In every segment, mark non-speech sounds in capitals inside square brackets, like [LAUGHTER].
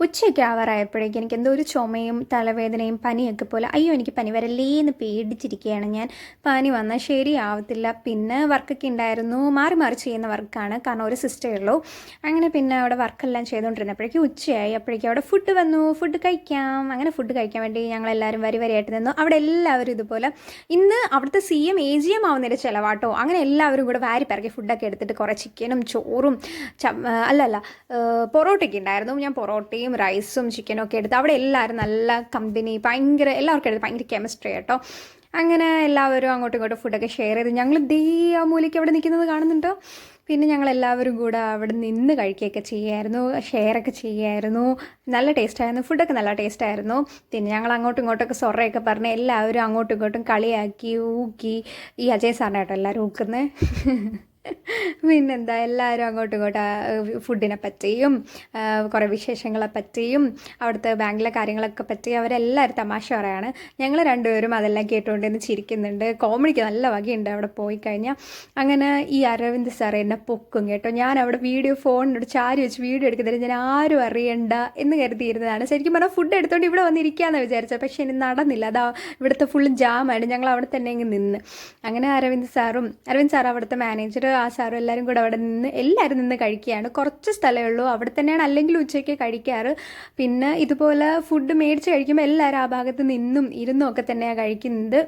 ഉച്ചയൊക്കെ ആവാറായപ്പോഴേക്കും എനിക്ക് എന്തോ ഒരു ചുമയും തലവേദനയും പനിയൊക്കെ പോലെ അയ്യോ എനിക്ക് പനി വരല്ലേ എന്ന് പേടിച്ചിരിക്കുകയാണ് ഞാൻ. പനി വന്നാൽ ശരിയാവത്തില്ല. പിന്നെ വർക്കൊക്കെ ഉണ്ടായിരുന്നു. മാറി മാറി ചെയ്യുന്ന വർക്കാണ്. കാരണം ഒരു സിസ്റ്റേ ഉള്ളൂ. അങ്ങനെ പിന്നെ അവിടെ വർക്കെല്ലാം ചെയ്തുകൊണ്ടിരുന്നപ്പോഴേക്കും ഉച്ചയായി. അപ്പോഴേക്കും അവിടെ ഫുഡ് വന്നു. ഫുഡ് കഴിക്കാം. അങ്ങനെ ഫുഡ് കഴിക്കാൻ വേണ്ടി ഞങ്ങളെല്ലാവരും വരി വരിയായിട്ട് നിന്നു. അവിടെ എല്ലാവരും ഇതുപോലെ ഇന്ന് അവിടുത്തെ C M A G M ആവുന്നതിന്റെ ചിലവാട്ടോ. അങ്ങനെ എല്ലാവരും കൂടെ വാരി പിറക്കി ഫുഡൊക്കെ എടുത്തിട്ട് കുറേ ചിക്കനും ചോറും അല്ലല്ല അല്ല അല്ല പൊറോട്ടയൊക്കെ ഉണ്ടായിരുന്നു. ഞാൻ പൊറോട്ടയും റൈസും ചിക്കനും ഒക്കെ എടുത്ത് അവിടെ എല്ലാവരും നല്ല കമ്പനി ഭയങ്കര എല്ലാവർക്കും എടുത്ത് ഭയങ്കര കെമിസ്ട്രി കേട്ടോ അങ്ങനെ എല്ലാവരും അങ്ങോട്ടും ഇങ്ങോട്ടും ഫുഡൊക്കെ ഷെയർ ചെയ്ത്. ഞങ്ങൾ ദേ ആ മൂലയ്ക്ക് അവിടെ നിൽക്കുന്നത് കാണുന്നുണ്ടോ? പിന്നെ ഞങ്ങൾ എല്ലാവരും കൂടെ അവിടെ നിന്ന് കഴിക്കുകയൊക്കെ ചെയ്യായിരുന്നു ഷെയറൊക്കെ ചെയ്യായിരുന്നു. നല്ല ടേസ്റ്റായിരുന്നു ഫുഡൊക്കെ നല്ല ടേസ്റ്റായിരുന്നു പിന്നെ ഞങ്ങൾ അങ്ങോട്ടും ഇങ്ങോട്ടൊക്കെ സൊറയൊക്കെ പറഞ്ഞ് എല്ലാവരും അങ്ങോട്ടും ഇങ്ങോട്ടും കളിയാക്കി ഊക്കി. ഈ അജയ് സാറിനായിട്ടോ എല്ലാവരും ഊക്കുന്നത് [LAUGHS] പിന്നെന്താ എല്ലാവരും അങ്ങോട്ടും ഇങ്ങോട്ടും ഫുഡിനെ പറ്റിയും കുറേ വിശേഷങ്ങളെ പറ്റിയും അവിടുത്തെ ബാങ്കിലെ കാര്യങ്ങളൊക്കെ പറ്റി അവരെല്ലാവരും തമാശ പറയാണ്. ഞങ്ങൾ രണ്ടുപേരും അതെല്ലാം കേട്ടുകൊണ്ടിരുന്ന് ചിരിക്കുന്നുണ്ട്. കോമഡിക്ക് നല്ല വകയുണ്ട് അവിടെ പോയി കഴിഞ്ഞാൽ അങ്ങനെ ഈ അരവിന്ദ് സാർ എന്നെ പൊക്കും കേട്ടോ. ഞാൻ അവിടെ വീഡിയോ ഫോണിനോട് ചാരി വെച്ച് വീഡിയോ എടുക്കുന്നില്ല ഞാൻ ആരും അറിയണ്ട എന്ന് കരുതിയിരുന്നതാണ്. ശരിക്കും പറഞ്ഞാൽ ഫുഡ് എടുത്തുകൊണ്ട് ഇവിടെ വന്നിരിക്കാമെന്ന് വിചാരിച്ചത്. പക്ഷേ ഇനി നടന്നില്ല. അതാ ഇവിടുത്തെ ഫുള്ള് ജാമായിട്ട് ഞങ്ങൾ അവിടെ തന്നെ അങ്ങ് നിന്ന്. അങ്ങനെ അരവിന്ദ് സാറും അരവിന്ദ് സാർ അവിടുത്തെ മാനേജർ ആ സാറും എല്ലാവരും കൂടെ അവിടെ നിന്ന് എല്ലാവരും നിന്ന് കഴിക്കുകയാണ്. കുറച്ച് സ്ഥലമേ ഉള്ളൂ. അവിടെ തന്നെയാണ് അല്ലെങ്കിൽ ഉച്ചയ്ക്ക് കഴിക്കാറ്. പിന്നെ ഇതുപോലെ ഫുഡ് മേടിച്ച് കഴിക്കുമ്പോൾ എല്ലാവരും ആ ഭാഗത്ത് നിന്നും ഇരുന്നും ഒക്കെ തന്നെയാണ് കഴിക്കുന്നത്.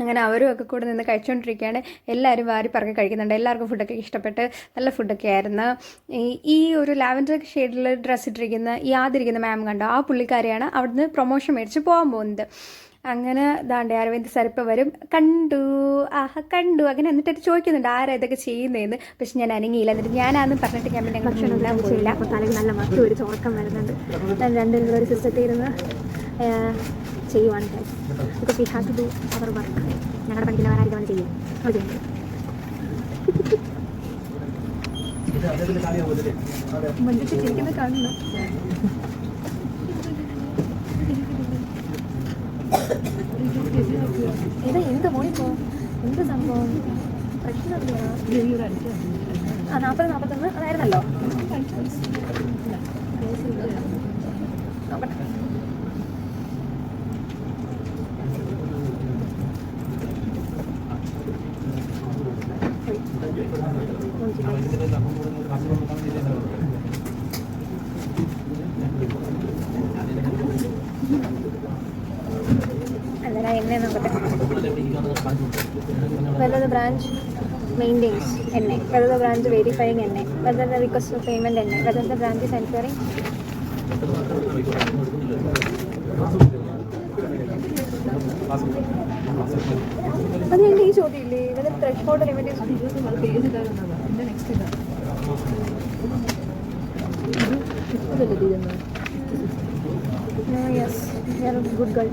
അങ്ങനെ അവരും ഒക്കെ കൂടെ നിന്ന് കഴിച്ചുകൊണ്ടിരിക്കുകയാണ് എല്ലാവരും വാരി പറഞ്ഞ് കഴിക്കുന്നുണ്ട്. എല്ലാവർക്കും ഫുഡൊക്കെ ഇഷ്ടപ്പെട്ട് നല്ല ഫുഡൊക്കെ ആയിരുന്നു. ഈ ഒരു ലാവൻഡർ ഷെയ്ഡിൽ ഡ്രസ്സ് ഇട്ടിരിക്കുന്ന ഈ ആതിരിക്കുന്ന മാം കണ്ടോ? ആ പുള്ളിക്കാരിയാണ് അവിടുന്ന് പ്രൊമോഷൻ മേടിച്ച് പോകാൻ പോകുന്നത്. അങ്ങനെ ദാണ്ടേ അരവിന്ദ് സരപ്പ് വരും. കണ്ടു ആഹ കണ്ടു. അങ്ങനെ എന്നിട്ട് ചോദിക്കുന്നുണ്ട് ആരാ ഇതൊക്കെ ചെയ്യുന്നതെന്ന് പക്ഷെ ഞാൻ അനങ്ങിയില്ല. എന്നിട്ട് ഞാനാന്ന് പറഞ്ഞിട്ട് ഞാൻ പിന്നെ ഭക്ഷണം ഭക്ഷണം പോയില്ല. അപ്പോൾ തലയിൽ നല്ല മറ്റു ഒരു ചോർക്കം വരുന്നുണ്ട്. ഞാൻ രണ്ടുപേരും ഒരു സിസ്റ്റത്തിൽ ഇരുന്ന് ചെയ്യുവാണ്. Because we have to do our work ഞങ്ങളുടെ പണിക്ക് വേറെ ആരും ചെയ്യും. ചിരിക്കുന്നത് കാണുന്നു ഇത് എന്ത് മോളിപ്പോ എന്ത് സംഭവം? പ്രശ്നം? ആ നാൽപ്പത് നാൽപ്പത്തൊന്ന് അതായിരുന്നല്ലോ. നോക്കട്ടെ. അല്ല എന്നെ നോക്കട്ടെ. വെറുതെ ബ്രാഞ്ച് മെയിന്റെയിൻസ് എന്നെ വെറുതെ ബ്രാഞ്ച് വെരിഫൈങ് എന്നെ വെറുതെ റിക്വസ്റ്റ് ഓഫ് പേയ്മെന്റ് എന്നെ വെറുതെ ബ്രാഞ്ച് സെൻസറിങ് അത് എന്റെ ഈ ചോദ്യം ഇല്ലേ ഇവിടെ fresh photo limit next good girl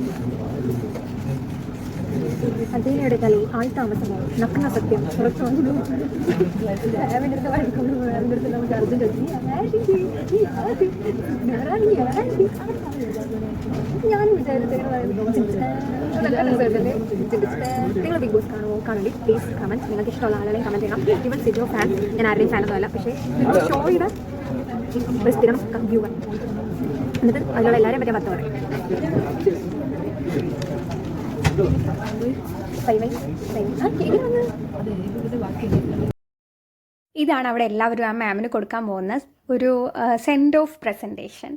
are a good girl. അതേനയുടെ കളി ആൾ താമസമോ നഗ്ന സത്യം. ഞാൻ നിങ്ങൾ ബിഗ് ബോസ് കാണുമോ? കാണണ്ടി പ്ലീസ് കമന്റ് നിങ്ങൾക്ക് ഇഷ്ടമുള്ള ആളുകളെയും കമന്റ് ചെയ്യണം. ഇവൻ സിജോ ഫാൻ ഞാൻ ആരുടെയും ഫാനൊന്നുമല്ല പക്ഷേ ഷോയുടെ സ്ഥിരം വ്യൂവർ എന്നിട്ട് അതിലുള്ള എല്ലാവരെയും പറ്റിയ പത്ത് പറയും ഇതാണ് അവിടെ എല്ലാവരും ആ മാമിന് കൊടുക്കാൻ പോകുന്ന ഒരു സെൻഡ് ഓഫ് പ്രസന്റേഷൻ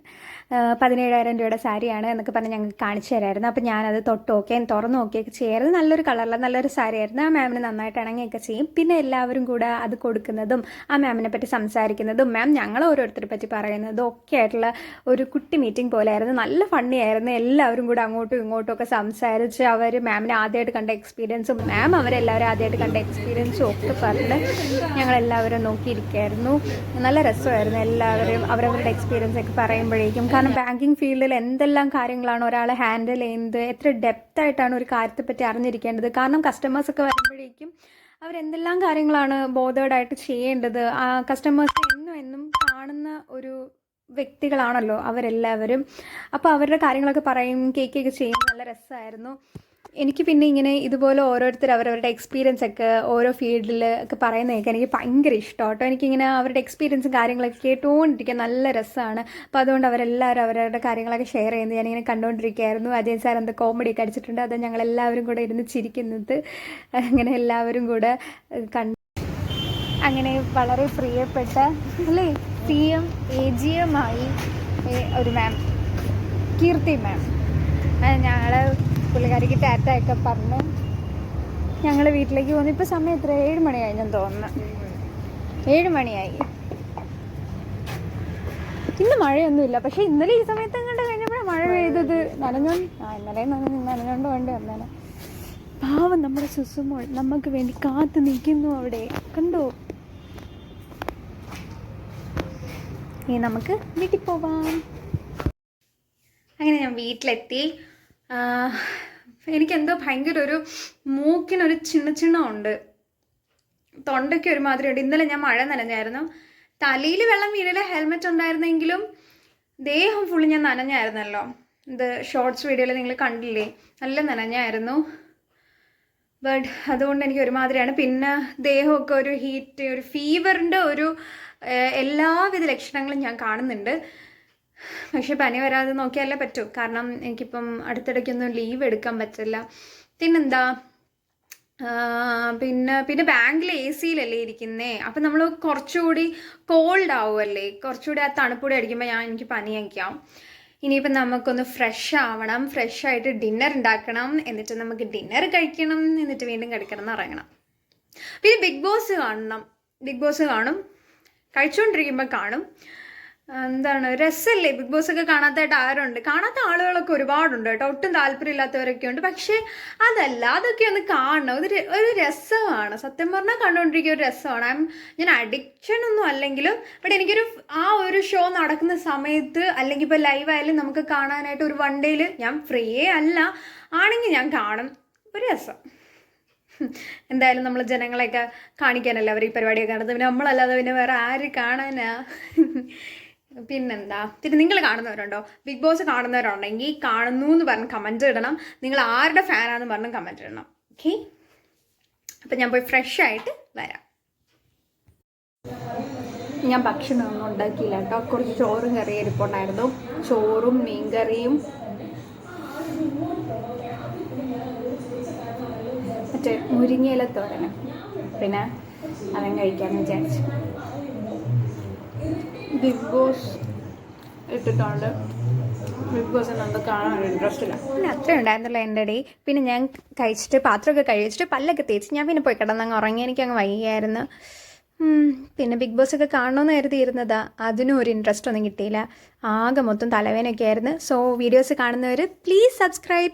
പതിനേഴായിരം രൂപയുടെ സാരിയാണ് എന്നൊക്കെ പറഞ്ഞ് ഞങ്ങൾക്ക് കാണിച്ചു തരായിരുന്നു. അപ്പോൾ ഞാനത് തൊട്ട് നോക്കി തുറന്നു നോക്കിയൊക്കെ ചെയ്യാറ് നല്ലൊരു കളറിൽ നല്ലൊരു സാരിയായിരുന്നു. ആ മാമിന് നന്നായിട്ട് ഇണങ്ങിയൊക്കെ ചെയ്യും. പിന്നെ എല്ലാവരും കൂടെ അത് കൊടുക്കുന്നതും ആ മാമിനെ പറ്റി സംസാരിക്കുന്നതും മാം ഞങ്ങൾ ഓരോരുത്തരെ പറ്റി പറയുന്നതും ഒക്കെ ആയിട്ടുള്ള ഒരു കുട്ടി മീറ്റിംഗ് പോലെയായിരുന്നു നല്ല ഫണ്ണി ആയിരുന്നു. എല്ലാവരും കൂടെ അങ്ങോട്ടും ഇങ്ങോട്ടും ഒക്കെ സംസാരിച്ച് അവർ മാമിനെ ആദ്യമായിട്ട് കണ്ട എക്സ്പീരിയൻസും മാം അവരെല്ലാവരും ആദ്യമായിട്ട് കണ്ട എക്സ്പീരിയൻസും ഒക്കെ പറഞ്ഞ് ഞങ്ങളെല്ലാവരും നോക്കിയിരിക്കുകയായിരുന്നു നല്ല രസമായിരുന്നു എല്ലാവരും അവരവരുടെ എക്സ്പീരിയൻസ് ഒക്കെ പറയുമ്പോഴേക്കും. കാരണം ബാങ്കിങ് ഫീൽഡിൽ എന്തെല്ലാം കാര്യങ്ങളാണ് ഒരാളെ ഹാൻഡിൽ ചെയ്യുന്നത്? എത്ര ഡെപ്ത് ആയിട്ടാണ് ഒരു കാര്യത്തെപ്പറ്റി അറിഞ്ഞിരിക്കേണ്ടത്? കാരണം കസ്റ്റമേഴ്സ് ഒക്കെ വരുമ്പോഴേക്കും അവരെന്തെല്ലാം കാര്യങ്ങളാണ് ബോധേഡായിട്ട് ചെയ്യേണ്ടത്? ആ കസ്റ്റമേഴ്സ് എന്നും എന്നും കാണുന്ന ഒരു വ്യക്തികളാണല്ലോ അവരെല്ലാവരും. അപ്പോൾ അവരുടെ കാര്യങ്ങളൊക്കെ പറയും കേക്കൊക്കെ ചെയ്യും നല്ല രസമായിരുന്നു. എനിക്ക് പിന്നെ ഇങ്ങനെ ഇതുപോലെ ഓരോരുത്തർ അവരവരുടെ എക്സ്പീരിയൻസ് ഒക്കെ ഓരോ ഫീൽഡിൽ ഒക്കെ പറയുന്നതൊക്കെ എനിക്ക് ഭയങ്കര ഇഷ്ടം കേട്ടോ. എനിക്കിങ്ങനെ അവരുടെ എക്സ്പീരിയൻസും കാര്യങ്ങളൊക്കെ കേട്ടുകൊണ്ടിരിക്കാൻ നല്ല രസമാണ് അപ്പോൾ അതുകൊണ്ട് അവരെല്ലാവരും അവരവരുടെ കാര്യങ്ങളൊക്കെ ഷെയർ ചെയ്യുന്നത് ഞാനിങ്ങനെ കണ്ടുകൊണ്ടിരിക്കുകയായിരുന്നു അജയ് സാർ എന്താ കോമഡി ഒക്കെ അടിച്ചിട്ടുണ്ട്. അത് ഞങ്ങളെല്ലാവരും കൂടെ ഇരുന്ന് ചിരിക്കുന്നത്. അങ്ങനെ എല്ലാവരും കൂടെ കണ്ട് അങ്ങനെ വളരെ പ്രിയപ്പെട്ട അല്ലേ? P M A G M ആയി ഒരു മാം കീർത്തി മാം ഞങ്ങൾ പുള്ളിക്കാരിക്ക് ടാറ്റ ഒക്കെ പറഞ്ഞ് ഞങ്ങൾ വീട്ടിലേക്ക് പോകുന്നു ഇപ്പോൾ സമയം എത്ര? ഏഴ് മണിയായി ഞാൻ തോന്നുന്നു. ഏഴ് മണിയായി. ഇന്ന് മഴയൊന്നുമില്ല. പക്ഷേ ഇന്നലെ ഈ സമയത്ത് അങ്ങോട്ട് കഴിഞ്ഞപ്പോഴാണ് മഴ പെയ്തത്. നനഞ്ഞോ ആ ഇന്നലെ നനഞ്ഞ് നനഞ്ഞോണ്ട് വേണ്ടി വന്നേനെ. പാവം നമ്മുടെ സുസുമോൾ. നമുക്ക് വേണ്ടി കാത്തു നിൽക്കുന്നു അവിടെ. കണ്ടോ? ഇനി നമുക്ക് വീട്ടിൽ പോവാം. അങ്ങനെ ഞാൻ വീട്ടിലെത്തി. എനിക്കെന്തോ ഭയങ്കര ഒരു മൂക്കിനൊരു ചിണ്ണമുണ്ട് തൊണ്ടയ്ക്ക് ഒരുമാതിരി ഉണ്ട് ഇന്നലെ ഞാൻ മഴ നനഞ്ഞായിരുന്നു. തലയിൽ വെള്ളം വീണില്ല ഹെൽമെറ്റ് ഉണ്ടായിരുന്നെങ്കിലും ദേഹം ഫുള്ള് ഞാൻ നനഞ്ഞായിരുന്നല്ലോ. ഇത് ഷോർട്സ് വീഡിയോയിൽ നിങ്ങൾ കണ്ടില്ലേ? നല്ല നനഞ്ഞായിരുന്നു. ബട്ട് അതുകൊണ്ട് എനിക്ക് ഒരുമാതിരിയാണ്. പിന്നെ ദേഹമൊക്കെ ഒരു ഹീറ്റ് ഒരു ഫീവറിന്റെ ഒരു എല്ലാവിധ ലക്ഷണങ്ങളും ഞാൻ കാണുന്നുണ്ട്. പക്ഷെ പനി വരാതെ നോക്കിയാലേ പറ്റൂ. കാരണം എനിക്കിപ്പം അടുത്തിടയ്ക്കൊന്നും ലീവ് എടുക്കാൻ പറ്റില്ല. പിന്നെന്താ? പിന്നെ പിന്നെ ബാങ്കിൽ എ സിയിലല്ലേ ഇരിക്കുന്നേ? അപ്പം നമ്മൾ കുറച്ചുകൂടി കോൾഡ് ആവുമല്ലേ കുറച്ചുകൂടി ആ തണുപ്പൂടി അടിക്കുമ്പോൾ ഞാൻ എനിക്ക് പനിയൊക്കെയാവും ഇനിയിപ്പം നമുക്കൊന്ന് ഫ്രഷ് ആവണം. ഫ്രഷ് ആയിട്ട് ഡിന്നർ ഉണ്ടാക്കണം. എന്നിട്ട് നമുക്ക് ഡിന്നർ കഴിക്കണം. എന്നിട്ട് വീണ്ടും കിടക്കണം എന്ന് ഇറങ്ങണം പിന്നെ ബിഗ് ബോസ് കാണണം. ബിഗ് ബോസ് കാണും. കഴിച്ചുകൊണ്ടിരിക്കുമ്പോൾ കാണും. എന്താണ് രസമല്ലേ ബിഗ് ബോസ് ഒക്കെ കാണാത്തതായിട്ട് ആരുണ്ട്? കാണാത്ത ആളുകളൊക്കെ ഒരുപാടുണ്ട് കേട്ടോ. ഒട്ടും താല്പര്യമില്ലാത്തവരൊക്കെ ഉണ്ട്. പക്ഷേ അതല്ല അതൊക്കെ ഒന്ന് കാണണം. ഒരു ഒരു രസമാണ്. സത്യം പറഞ്ഞാൽ കണ്ടുകൊണ്ടിരിക്കുക ഒരു രസമാണ്. I'm- ഞാൻ അഡിക്ഷൻ ഒന്നും അല്ലെങ്കിലും ബട്ട് എനിക്കൊരു ആ ഒരു ഷോ നടക്കുന്ന സമയത്ത് അല്ലെങ്കിൽ ഇപ്പോൾ ലൈവ് ആയാലും നമുക്ക് കാണാനായിട്ട് ഒരു വൺ ഡേയിൽ ഞാൻ ഫ്രീയേ അല്ല. ആണെങ്കിൽ ഞാൻ കാണും. ഒരു രസം. എന്തായാലും നമ്മൾ ജനങ്ങളെയൊക്കെ കാണിക്കാനല്ലേ അവർ ഈ പരിപാടിയൊക്കെ കാണുന്നത് പിന്നെ നമ്മളല്ലാതെ പിന്നെ വേറെ ആര് കാണാനാ? പിന്നെന്താ? പിന്നെ നിങ്ങൾ കാണുന്നവരുണ്ടോ? ബിഗ് ബോസ് കാണുന്നവരുണ്ടെങ്കിൽ കാണുന്നു എന്ന് പറഞ്ഞ് കമന്റ് ഇടണം. നിങ്ങൾ ആരുടെ ഫാനാന്ന് പറഞ്ഞ് കമന്റ് ഇടണം. ഓക്കെ അപ്പം ഞാൻ പോയി ഫ്രഷ് ആയിട്ട് വരാം. ഞാൻ ഭക്ഷണമൊന്നും ഉണ്ടാക്കിയില്ല കേട്ടോ. കുറച്ച് ചോറും കറിയും ഇരിപ്പുണ്ടായിരുന്നു. ചോറും മീൻകറിയും. മറ്റേ മുരിങ്ങയില തോരനും. പിന്നെ അതും കഴിക്കാമെന്ന് വിചാരിച്ചു. ബിഗ് ബോസ് ഇട്ടിട്ടുണ്ട്. ബിഗ് കാണാൻ ഇൻട്രസ്റ്റ് ഇല്ല. പിന്നെ അത്ര ഉണ്ടായിരുന്നല്ലോ എന്റെ ഡേ പിന്നെ ഞാൻ കഴിച്ചിട്ട് പാത്രമൊക്കെ കഴിച്ചിട്ട് പല്ലൊക്കെ തേച്ച് ഞാൻ പിന്നെ പോയി കിടന്നങ്ങ് ഉറങ്ങി. എനിക്ക് അങ്ങ് വയ്യായിരുന്നു പിന്നെ ബിഗ് ബോസ് ഒക്കെ കാണണമെന്ന് കരുതിയിരുന്നതാ. അതിനും ഒരു ഇൻട്രസ്റ്റ് ഒന്നും കിട്ടിയില്ല. ആകെ മൊത്തം തലവേനൊക്കെ ആയിരുന്നു. സോ വീഡിയോസ് കാണുന്നവർ പ്ലീസ് സബ്സ്ക്രൈബ്